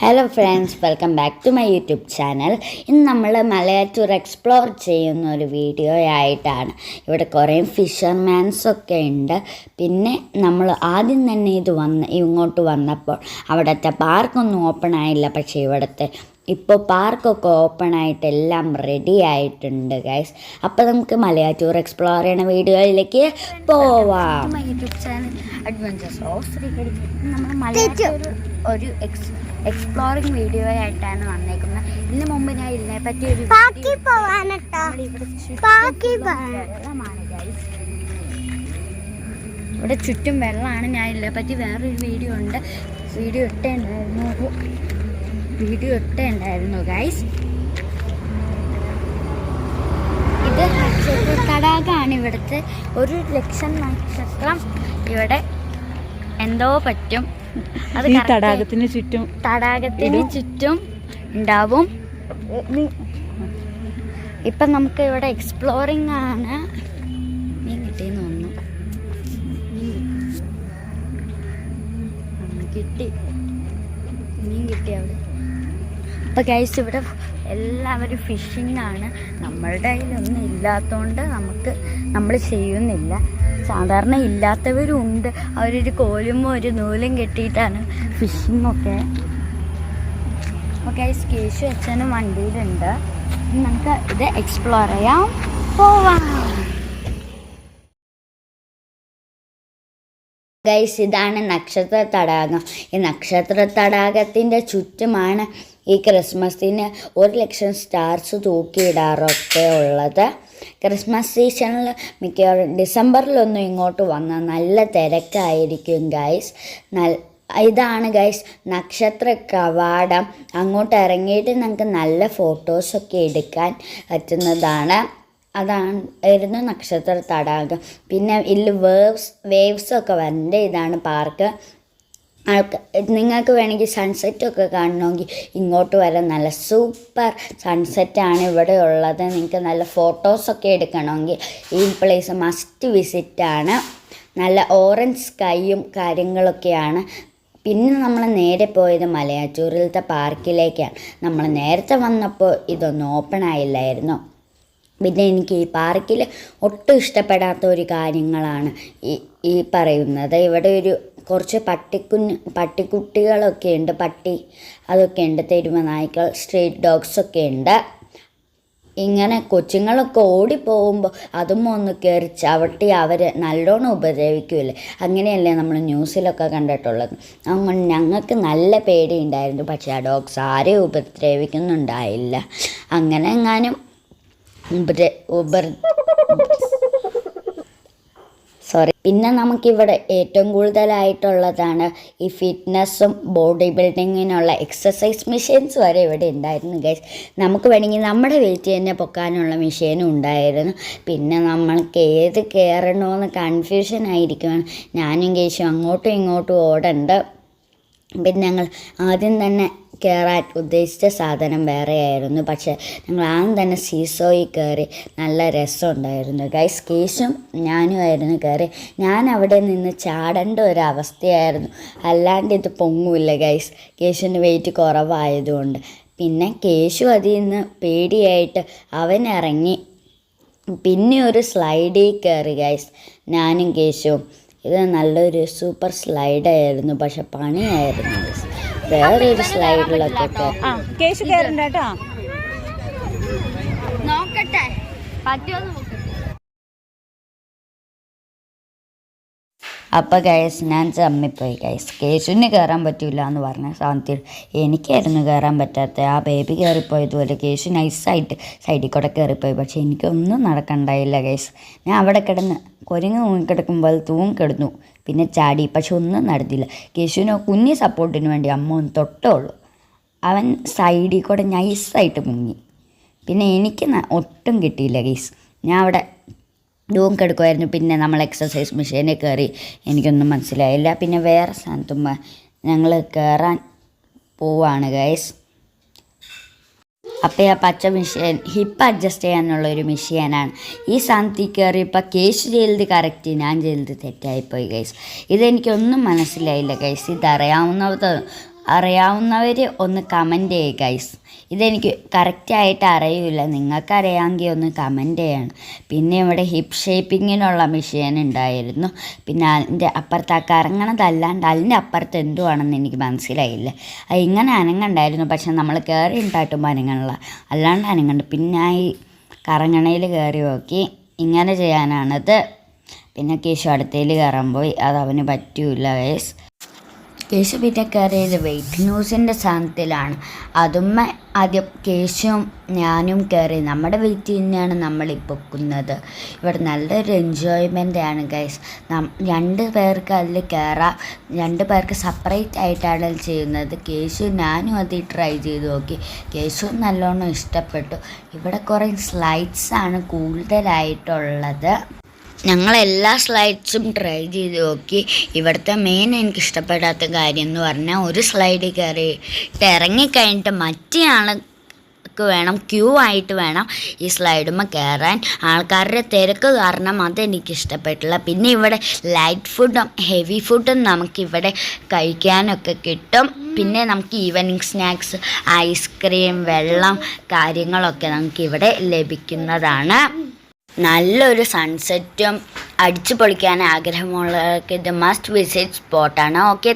Hello friends welcome back to my YouTube channel ഇന്ന് നമ്മൾ Malayattoor explore ചെയ്യുന്ന ഒരു വീഡിയോ ആയിട്ടാണ്. ഇവിടെ കുറേ ഫിഷർമാൻസൊക്കെ ഉണ്ട്. പിന്നെ നമ്മൾ ആദ്യം തന്നെ ഇത് വന്ന് ഇങ്ങോട്ട് വന്നപ്പോൾ അവിടുത്തെ പാർക്കൊന്നും ഓപ്പൺ ആയില്ല. പക്ഷേ ഇവിടുത്തെ ഇപ്പോൾ പാർക്കൊക്കെ ഓപ്പൺ ആയിട്ട് എല്ലാം റെഡി ആയിട്ടുണ്ട് ഗൈസ് അപ്പോൾ നമുക്ക് മലയാറ്റൂർ എക്സ്പ്ലോർ ചെയ്യണ വീഡിയോയിലേക്ക് പോവാം. My YouTube channel adventures of നമ്മൾ മലയാറ്റൂർ ഒരു എക്സ് എക്സ്പ്ലോറിംഗ് വീഡിയോ ആയിട്ടാണ് വന്നേക്കുന്നത്. ഇതിന് മുമ്പ് ഞാൻ ഇതിനെ പറ്റി ഒരു ഇവിടെ ചുറ്റും വെള്ളമാണ് ഞാൻ ഇതിനെ പറ്റി വേറൊരു വീഡിയോ ഉണ്ട്. വീഡിയോ ഇട്ടുണ്ടായിരുന്നു. വീഡിയോ ഇട്ടുണ്ടായിരുന്നു ഗൈസ് ഇത് നക്ഷത്ര തടാകമാണ്. ഇവിടുത്തെ ഒരു ലക്ഷം നക്ഷത്രം ഇവിടെ എന്തോ പറ്റും. അത് തടാകത്തിന് ചുറ്റും തടാകത്തിന് ചുറ്റും ഉണ്ടാവും. ഇപ്പം നമുക്ക് ഇവിടെ എക്സ്പ്ലോറിംഗ് ആണ്. മീൻ കിട്ടിയെന്ന് തോന്നുന്നു. കിട്ടി. മീൻ കിട്ടി അവിടെ. അപ്പോൾ ഗൈസ് ഇവിടെ എല്ലാവരും ഫിഷിങ്ങാണ് നമ്മളുടെ കയ്യിലൊന്നും ഇല്ലാത്തതുകൊണ്ട് നമുക്ക് നമ്മൾ ചെയ്യുന്നില്ല. സാധാരണ ഇല്ലാത്തവരുണ്ട്. അവരൊരു കോലും ഒരു നൂലും കെട്ടിയിട്ടാണ് ഫിഷിങ്ങൊക്കെ ഗൈസ് കേശു അച്ഛനും വണ്ടിയിലുണ്ട്. നമുക്ക് ഇത് എക്സ്പ്ലോർ ചെയ്യാം. പോവാം. ഗൈസ് ഇതാണ് നക്ഷത്ര തടാകം. ഈ നക്ഷത്ര തടാകത്തിന്റെ ചുറ്റുമാണ് ഈ ക്രിസ്മസിന് ഒരു ലക്ഷം സ്റ്റാർസ് തൂക്കിയിടാറൊക്കെ ഉള്ളത്. ക്രിസ്മസ് സീസണിൽ മിക്കവാറും ഡിസംബറിലൊന്നും ഇങ്ങോട്ട് വന്നാൽ നല്ല തിരക്കായിരിക്കും ഗൈസ് നൽ ഇതാണ് ഗൈസ് നക്ഷത്ര കവാടം. അങ്ങോട്ട് ഇറങ്ങിയിട്ട് നമുക്ക് നല്ല ഫോട്ടോസൊക്കെ എടുക്കാൻ പറ്റുന്നതാണ്. അതാണ് ആയിരുന്നു നക്ഷത്ര തടാകം. പിന്നെ ഇതിൽ വേവ്സ് വേവ്സൊക്കെ വരേണ്ട ഇതാണ് പാർക്ക് ആൾക്ക് നിങ്ങൾക്ക് വേണമെങ്കിൽ സൺസെറ്റൊക്കെ കാണണമെങ്കിൽ ഇങ്ങോട്ട് വരാൻ നല്ല സൂപ്പർ സൺസെറ്റാണ് ഇവിടെ ഉള്ളത്. നിങ്ങൾക്ക് നല്ല ഫോട്ടോസൊക്കെ എടുക്കണമെങ്കിൽ ഈ പ്ലേസ് മസ്റ്റ് വിസിറ്റാണ് നല്ല ഓറഞ്ച് സ്കൈയും കാര്യങ്ങളൊക്കെയാണ്. പിന്നെ നമ്മൾ നേരെ പോയത് മലയാറ്റൂരിലത്തെ പാർക്കിലേക്കാണ്. നമ്മൾ നേരത്തെ വന്നപ്പോൾ ഇതൊന്നും ഓപ്പൺ ആയില്ലായിരുന്നു. പിന്നെ എനിക്ക് ഈ പാർക്കിൽ ഒട്ടും ഇഷ്ടപ്പെടാത്ത ഒരു കാര്യങ്ങളാണ് ഈ ഈ പറയുന്നത്. ഇവിടെ ഒരു കുറച്ച് പട്ടിക്കുഞ്ഞ് പട്ടിക്കുട്ടികളൊക്കെ ഉണ്ട് പട്ടി അതൊക്കെ ഉണ്ട് തെരുമ നായ്ക്കൾ സ്ട്രീറ്റ് ഡോഗ്സ് ഒക്കെ ഉണ്ട് ഇങ്ങനെ കൊച്ചുങ്ങളൊക്കെ ഓടിപ്പോകുമ്പോൾ അതും ഒന്ന് കയറി ചവിട്ടി അവർ നല്ലോണം ഉപദ്രവിക്കുമല്ലേ അങ്ങനെയല്ലേ നമ്മൾ ന്യൂസിലൊക്കെ കണ്ടിട്ടുള്ളത്. അതുകൊണ്ട് ഞങ്ങൾക്ക് നല്ല പേടിയുണ്ടായിരുന്നു പക്ഷേ ആ ഡോഗ്സ് ആരെയും ഉപദ്രവിക്കുന്നുണ്ടായില്ല. അങ്ങനെ എങ്ങാനും ഉപദ്ര ഉപർ പിന്നെ നമുക്കിവിടെ ഏറ്റവും കൂടുതലായിട്ടുള്ളതാണ് ഈ ഫിറ്റ്നസ്സും ബോഡി ബിൽഡിങ്ങിനുള്ള എക്സസൈസ് മെഷീൻസ് വരെ ഇവിടെ ഉണ്ടായിരുന്നു ഗൈസ് നമുക്ക് വേണമെങ്കിൽ നമ്മുടെ വെയിറ്റ് തന്നെ പൊക്കാനുള്ള മെഷീനും ഉണ്ടായിരുന്നു. പിന്നെ നമ്മൾക്ക് ഏത് കയറണമെന്ന് കൺഫ്യൂഷൻ ആയിരിക്കുവാണ്. ഞാനും കേശും അങ്ങോട്ടും ഇങ്ങോട്ടും ഓടണ്ട്. പിന്നെ ഞങ്ങൾ ആദ്യം തന്നെ കയറാൻ ഉദ്ദേശിച്ച സാധനം വേറെയായിരുന്നു. പക്ഷേ ഞങ്ങൾ ആദ്യം തന്നെ സീസോയിൽ കയറി നല്ല രസമുണ്ടായിരുന്നു. ഗൈസ് കേശും ഞാനുമായിരുന്നു കയറി ഞാൻ അവിടെ നിന്ന് ചാടേണ്ട ഒരു അവസ്ഥയായിരുന്നു. അല്ലാണ്ട് ഇത് പൊങ്ങൂല്ല ഗൈസ് കേശുവിന് വെയിറ്റ് കുറവായതുകൊണ്ട്. പിന്നെ കേശു അതിൽ നിന്ന് പേടിയായിട്ട് അവൻ ഇറങ്ങി. പിന്നെ ഒരു സ്ലൈഡിൽ കയറി ഗൈസ് ഞാനും കേശുവും. ഇത് നല്ലൊരു സൂപ്പർ സ്ലൈഡായിരുന്നു പക്ഷെ പണിയായിരുന്നു വേറൊരു സ്ലൈഡിലൊക്കെ ആ കേശു കയറണ്ട കേട്ടോ. നോക്കട്ടെ. പറ്റുമോ അപ്പോൾ ഗൈസ് ഞാൻ ചമ്മിപ്പോയി. ഗൈസ് കേശുവിന് കയറാൻ പറ്റില്ല എന്ന് പറഞ്ഞ സാന്ത്യത്തിൽ എനിക്കായിരുന്നു കയറാൻ പറ്റാത്ത. ആ ബേബി കയറിപ്പോയതുപോലെ കേശു നൈസായിട്ട് സൈഡിൽ കൂടെ കയറിപ്പോയി പക്ഷേ എനിക്കൊന്നും നടക്കണ്ടായില്ല ഗൈസ് ഞാൻ അവിടെ കിടന്ന് കുരങ്ങ് തൂങ്ങിക്കിടക്കുമ്പോൾ തൂങ്ങിക്കിടന്നു. പിന്നെ ചാടി പക്ഷെ ഒന്നും നടന്നില്ല. കേശുവിന് കുഞ്ഞി സപ്പോർട്ടിന് വേണ്ടി അമ്മ ഒന്ന് തൊട്ടേ അവൻ സൈഡിൽ കൂടെ നൈസായിട്ട് മുങ്ങി. പിന്നെ എനിക്ക് ഒട്ടും കിട്ടിയില്ല ഗൈസ് ഞാൻ അവിടെ ഡൂം കിടക്കുമായിരുന്നു പിന്നെ നമ്മൾ എക്സസൈസ് മെഷീനിൽ കയറി എനിക്കൊന്നും മനസ്സിലായില്ല. പിന്നെ വേറെ സ്ഥാനത്തും ഞങ്ങൾ കയറാൻ പോവാണ് ഗൈസ് അപ്പോൾ ആ പച്ച മെഷീൻ ഹിപ്പ് അഡ്ജസ്റ്റ് ചെയ്യാനുള്ള ഒരു മെഷീനാണ് ഈ സ്ഥാനത്ത് കയറി ഇപ്പം കേസ് ചെയ്തത് കറക്റ്റ് ഞാൻ ചെയ്തത് തെറ്റായിപ്പോയി ഗൈസ് ഇതെനിക്കൊന്നും മനസ്സിലായില്ല ഗൈസ് ഇതറിയാവുന്നത് അറിയാവുന്നവർ ഒന്ന് കമന്റ് ചെയ്യുക ഗൈസ് ഇതെനിക്ക് കറക്റ്റായിട്ട് അറിയില്ല. നിങ്ങൾക്കറിയാമെങ്കിൽ ഒന്ന് കമന്റ് ചെയ്യണം. പിന്നെ ഇവിടെ ഹിപ്പ് ഷേപ്പിങ്ങിനുള്ള മെഷീൻ ഉണ്ടായിരുന്നു. പിന്നെ അതിന്റെ അപ്പുറത്ത് ആ കറങ്ങണതല്ലാണ്ട് അതിന്റെ അപ്പുറത്ത് എന്തുവാണെന്ന് എനിക്ക് മനസ്സിലായില്ല. അത് ഇങ്ങനെ അനങ്ങണ്ടായിരുന്നു. പക്ഷെ നമ്മൾ കയറി ഉണ്ടായിട്ടുമ്പോൾ അനങ്ങണില്ല. അല്ലാണ്ട് അനങ്ങണ്ട്. പിന്നെ ഈ കറങ്ങണയിൽ കയറി നോക്കി. ഇങ്ങനെ ചെയ്യാനാണത്. പിന്നെ കേശു അടുത്തേൽ കയറാൻ പോയി. അത് അവന് പറ്റൂല ഗൈസ് കേശു പിന്നെ കയറിയത് വെയിറ്റ് ന്യൂസിന്റെ സ്ഥാനത്തിലാണ്. അതും ആദ്യം കേശുവും ഞാനും കയറി നമ്മുടെ വെയിറ്റ് തന്നെയാണ് നമ്മൾ ഈ പൊക്കുന്നത്. ഇവിടെ നല്ലൊരു എൻജോയ്മെന്റ് ആണ് ഗൈസ് രണ്ട് പേർക്ക് അതിൽ കയറാം. രണ്ട് പേർക്ക് സെപ്പറേറ്റ് ആയിട്ടാണ് ചെയ്യുന്നത്. കേശു ഞാനും അത് ട്രൈ ചെയ്ത് നോക്കി. കേശു നല്ലോണം ഇഷ്ടപ്പെട്ടു. ഇവിടെ കുറേ സ്ലൈഡ്സ് ആണ് കൂടുതലായിട്ടുള്ളത്. ഞങ്ങൾ എല്ലാ സ്ലൈഡ്സും ട്രൈ ചെയ്ത് നോക്കി. ഇവിടുത്തെ മെയിൻ എനിക്ക് ഇഷ്ടപ്പെടാത്ത കാര്യം എന്ന് പറഞ്ഞാൽ ഒരു സ്ലൈഡ് കയറിയിട്ട് ഇറങ്ങിക്കഴിഞ്ഞിട്ട് മറ്റേ ആൾക്ക് വേണം ക്യൂ ആയിട്ട് വേണം ഈ സ്ലൈഡുമ്മ കയറാൻ ആൾക്കാരുടെ തിരക്ക് കാരണം അതെനിക്ക് ഇഷ്ടപ്പെട്ടില്ല പിന്നെ ഇവിടെ ലൈറ്റ് ഫുഡും ഹെവി ഫുഡും നമുക്കിവിടെ കഴിക്കാനൊക്കെ കിട്ടും. പിന്നെ നമുക്ക് ഈവനിങ് സ്നാക്സ് ഐസ്ക്രീം വെള്ളം കാര്യങ്ങളൊക്കെ നമുക്കിവിടെ ലഭിക്കുന്നതാണ്. നല്ലൊരു സൺസെറ്റും അടിച്ചു പൊളിക്കാൻ ആഗ്രഹമുള്ളവർക്ക് ഇത് മസ്റ്റ് വിസിറ്റ് സ്പോട്ടാണ് ഓക്കെ